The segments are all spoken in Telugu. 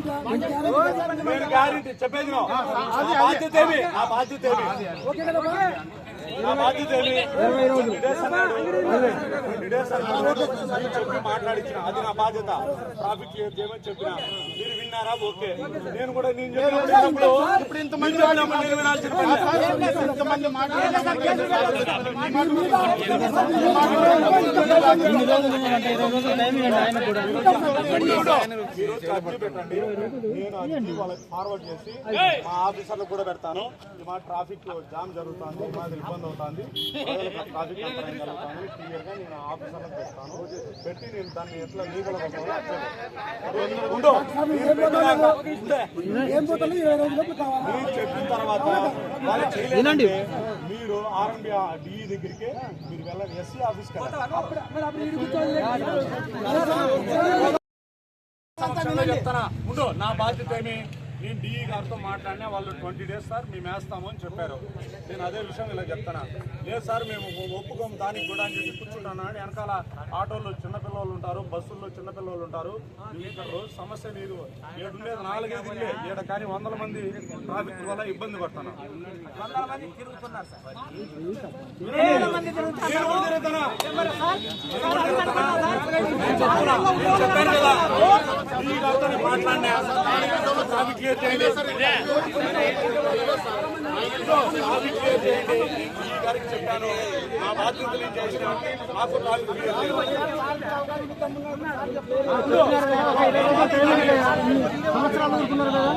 నేను గ్యారెంటీ చెప్పేది నువ్వు. నా బాధ్యత ఏమి నా బాధ్యత చెప్పి మాట్లాడించిన అది నా బాధ్యత. ట్రాఫిక్ క్లియర్ చేయమని చెప్పిన. మీరు విన్నారా? ఓకే. నేను కూడా నేను చెప్పినప్పుడు ఇప్పుడు ఇంతమంది నేను వినాల్సిన పెట్టండి నేను ఫార్వర్డ్ చేసి మా ఆఫీసర్లకు కూడా పెడతాను. మా ట్రాఫిక్ జామ్ జరుగుతుంది. మాది ఇబ్బంది అవుతుంది. జరుగుతుంది? నేను ఆఫీసర్లకు పెడతాను పెట్టి నేను దాన్ని ఎట్లా లీగల్ మీరు చెప్పిన తర్వాత మీరు ఆర్ఎంబి డిఈ దగ్గరికి మీరు వెళ్ళండి. ఎస్సీ ఆఫీస్కి చెప్తానా? ఉండు. నా బాధ్యత ఏమి? నేను డిఈ గారితో మాట్లాడినా వాళ్ళు ట్వంటీ డేస్ సార్ మేము వేస్తాము అని చెప్పారు. నేను అదే విషయం ఇలా చెప్తానా లేదు సార్ మేము ఒప్పుకోము దానికి కూడా అని చెప్పి కూర్చుంటాను అని వెనకాల ఆటోల్లో చిన్నపిల్లలు ఉంటారు బస్సుల్లో చిన్నపిల్లలు ఉంటారు. ఇక్కడ రోజు సమస్య నీరు ఏడు ఉండేది నాలుగైదు ఇల్లే కానీ వందల మంది ట్రాఫిక్ వల్ల ఇబ్బంది వందల మంది తిరుగుతున్నారు సార్. నేను మాట్లాడినా? చెప్పాను నా బాధ్యత నేను చేసిన చేయండి సంవత్సరాలు ఊరుకున్నారు కదా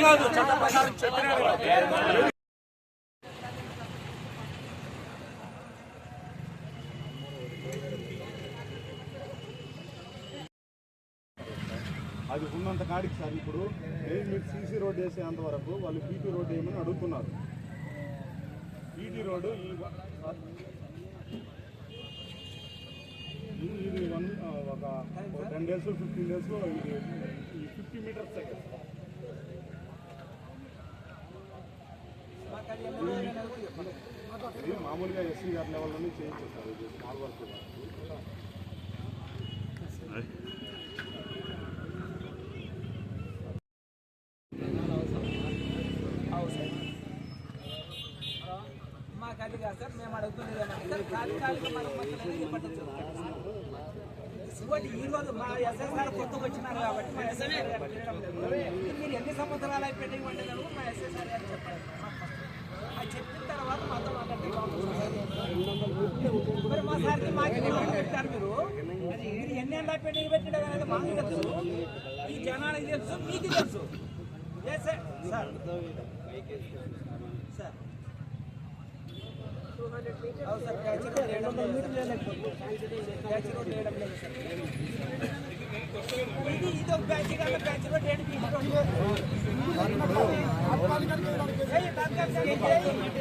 కాదు చట్ట ప్రకారం చెప్పినాడు అది ఉన్నంత కాడికి సార్ ఇప్పుడు నేను మీరు సీసీ రోడ్ వేసేంత వరకు వాళ్ళు బీటీ రోడ్ వేయమని అడుగుతున్నారు. బీటీ రోడ్డు ఈ సార్, ఇది వన్ ఒక టెన్ డేస్ ఫిఫ్టీన్ డేస్ ఇది ఈ ఫిఫ్టీ మీటర్స్ సెకండ్ మామూలుగా ఎస్సీ గారి లెవెల్లోనే చేయొచ్చు ఇది స్మాల్ వర్క్ మాకు అది కాదు సార్ మేము సార్ తాత్కాలిక ఈ మా ఎస్ఎస్ఆర్ కొత్తగా వచ్చినారు కాబట్టి మా ఎస్ఎస్ఆర్ గారు లేదు. మీరు ఎన్ని సంవత్సరాలు అయి పెట్టి మా ఎస్ఎస్ఆర్ గారు చెప్పారు అది చెప్పిన తర్వాత మాతో మాట్లాడితే బాగుంటుంది. మరి మా సార్కి మాకు పెట్టారు మీరు? మీరు ఎన్ని ఏళ్ళ పెట్టి పెట్టినా అనేది మాకు తెలుసు. ఈ జనానికి తెలుసు మీకు తెలుసు. సార్ సార్ సార్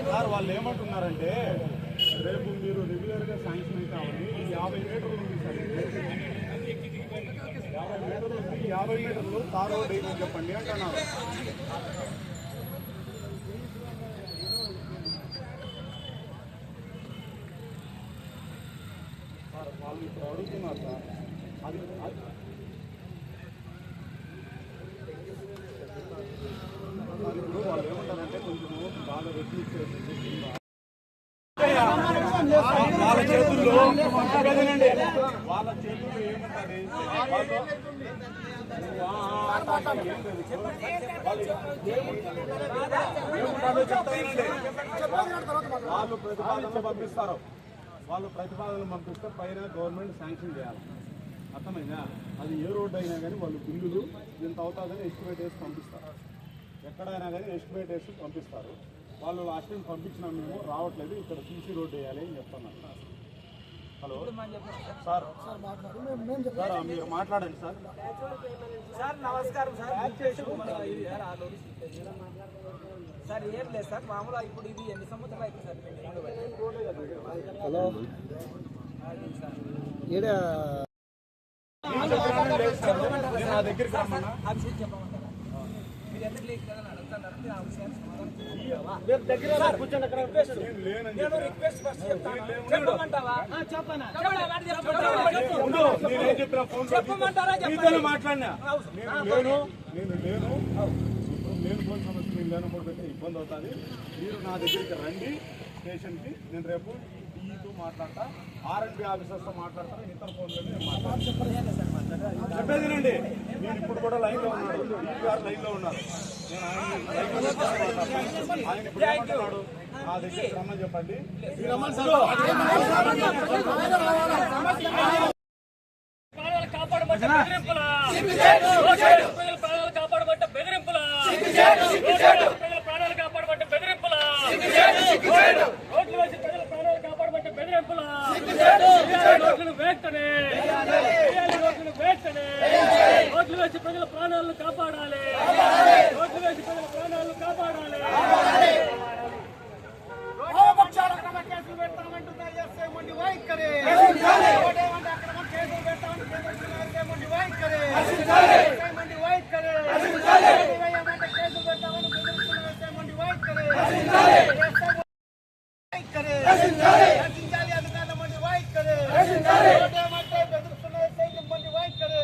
సార్ వాళ్ళు ఏమంటున్నారంటే రేపు మీరు రెగ్యులర్గా శాంక్షన్ అయితే అవ్వండి యాభై మీటర్లు ఉంది సార్. యాభై మీటర్లు ఉంది యాభై మీటర్లు తార్ చెప్పండి అంటున్నారు. వాళ్ళు ఇప్పుడు అడుగుతున్నారు సార్ అది ఇప్పుడు వాళ్ళు ఏమంటారంటే కొంచెం బాగా రెడ్డి ఇచ్చేసి వాళ్ళ చేతుల్లో వాళ్ళ చేతుల్లో ఏమంటారు వాళ్ళు ప్రతిపాదన పంపిస్తారు వాళ్ళు ప్రతిపాదనలు పంపిస్తే పైన గవర్నమెంట్ శాంక్షన్ చేయాలి. అర్థమైందా? అది ఏ రోడ్డు అయినా కానీ వాళ్ళు బిల్లులు ఇంత అవుతుందని ఎస్టిమేట్ వేసి పంపిస్తారు. ఎక్కడైనా కానీ ఎస్టిమేట్ వేసి పంపిస్తారు. వాళ్ళు లాస్ట్ టైం పంపించినాం మేము రావట్లేదు ఇక్కడ సీసీ రోడ్డు వేయాలి అని చెప్తున్నారు. హలో? సార్. సార్ మీరు మాట్లాడండి సార్. సార్ నమస్కారం సార్. సార్ ఏం లేదు సార్. మామూలుగా ఇప్పుడు ఇది ఎన్ని సంవత్సరాలు అయితే సార్? హలో ఈడ నా దగ్గరికి మాట్లాడినా నేను నేను నేను ఫోన్ సమస్య నేను లేనప్పుడు పెట్టి ఇబ్బంది అవుతుంది మీరు నా దగ్గరికి రండి స్టేషన్కి నేను రేపు మాట్లాడతా. ఆర్ఎండ్బి ఆఫీసర్స్తో మాట్లాడతాను ఇతర మాట్లాడతాను. చెప్పేది నండి నేను ఇప్పుడు కూడా లైన్లో ఉన్నాడు లైన్లో ఉన్నారు నేను ఆయన. ఆయన ఇప్పుడు ఏమంటున్నాడు నా దగ్గరికి రమ్మని చెప్పండి. కాపాడబట్టే బెదిరింపులా? ప్రాణాలు కాపాడబట్టే బెదిరింపులా ప్రజల ప్రాణాలు కాపాడబట్టే బెదిరింపులా రోడ్లు వేసి ప్రజల ప్రాణాలు కాపాడబట్టే బెదిరింపులా రోడ్లను వేస్తనే రోడ్లను వేస్తనే రోడ్లు వేసి ప్రజల ప్రాణాలను కాపాడాలి. రోడ్లు వేసి ప్రజల ప్రాణాలను కాపాడాలి. కేసులు పెడతామంటున్నా ఎస్ఐ మొండి వైఖరి. కేసులు పెడతామని బెదిరిస్తున్న ఎస్ఐ మొండి వైఖరి. ఎస్ఐ మొండి వైఖరి. ఏమంటే కేసులు పెడతామని బెదిరిస్తున్న ఎస్ఐ మొండి వైఖరి. వైఖరి. రచించాలి అధికారుల మొండి వైఖరి ఓటేమంటే బెదిరిస్తున్న మొండి వైఖరి.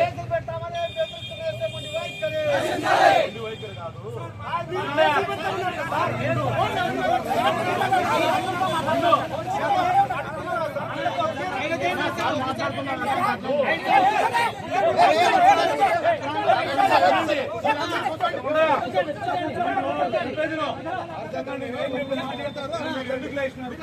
కేసులు పెడతామని బెదిరిస్తున్న ఎస్ఐ మొండి వైఖరి ఇంటి వైఖరి కాదు అర్థంగా నేనేం చెప్పినా మీరు ఎందుకు లేచినారు